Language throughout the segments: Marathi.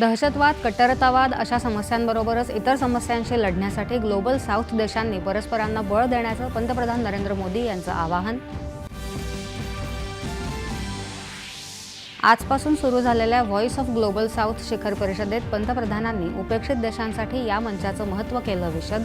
दहशतवाद कट्टरतावाद अशा समस्यांबरोबरच इतर समस्यांशी लढण्यासाठी ग्लोबल साऊथ देशांनी परस्परांना बळ देण्याचं पंतप्रधान नरेंद्र मोदी यांचं आवाहन. आजपासून सुरू झालेल्या व्हॉइस ऑफ ग्लोबल साऊथ शिखर परिषदेत पंतप्रधानांनी उपेक्षित देशांसाठी या मंचाचं महत्त्व केलं विशद.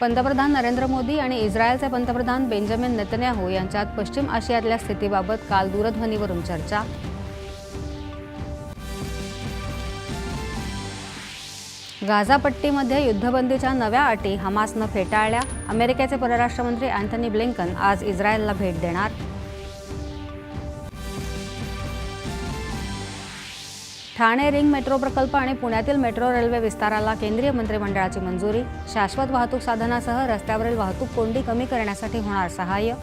पंतप्रधान नरेंद्र मोदी आणि इस्रायलचे पंतप्रधान बेंजामिन नेतन्याहू यांच्यात पश्चिम आशियातल्या स्थितीबाबत काल दूरध्वनीवरून चर्चा. गाझापट्टीमध्ये युद्धबंदीच्या नव्या अटी हमासनं फेटाळल्या. अमेरिकेचे परराष्ट्रमंत्री अँथनी ब्लिंकन आज इस्रायलला भेट देणार. ठाणे रिंग मेट्रो प्रकल्प आणि पुण्यातील मेट्रो रेल्वे विस्ताराला केंद्रीय मंत्रिमंडळाची मंजुरी शाश्वत वाहतूक साधनासह रस्त्यावरील वाहतूक कोंडी कमी करण्यासाठी होणार सहाय्य.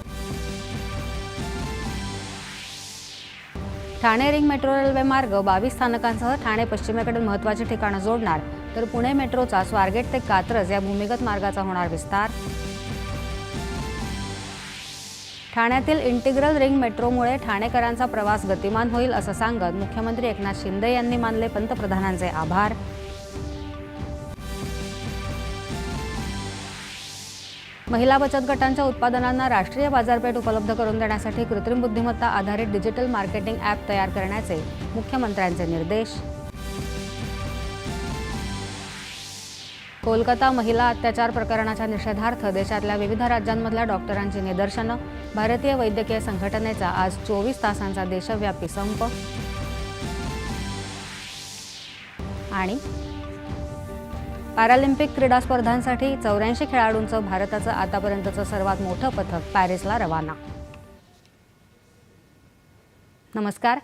ठाणे रिंग मेट्रो रेल्वे मार्ग बावीस स्थानकांसह ठाणे पश्चिमेकडील महत्त्वाची ठिकाणं जोडणार तर पुणे मेट्रोचा स्वारगेट ते कात्रज या भूमिगत मार्गाचा होणार विस्तार. ठाण्यातील इंटिग्रल रिंग मेट्रोमुळे ठाणेकरांचा प्रवास गतिमान होईल असं सांगत मुख्यमंत्री एकनाथ शिंदे यांनी मानले पंतप्रधानांचे आभार. महिला बचत गटांच्या उत्पादनांना राष्ट्रीय बाजारपेठ उपलब्ध करून देण्यासाठी कृत्रिम बुद्धिमत्ता आधारित डिजिटल मार्केटिंग ॲप तयार करण्याचे मुख्यमंत्र्यांचे निर्देश. कोलकाता महिला अत्याचार प्रकरणाच्या निषेधार्थ देशातल्या विविध राज्यांमधल्या डॉक्टरांची निदर्शनं भारतीय वैद्यकीय संघटनेचा आज चोवीस तासांचा देशव्यापी संप. आणि पॅरालिम्पिक क्रीडा स्पर्धांसाठी चौऱ्याऐंशी खेळाडूंचं भारताचं आतापर्यंतचं सर्वात मोठं पथक पॅरिसला रवाना. नमस्कार.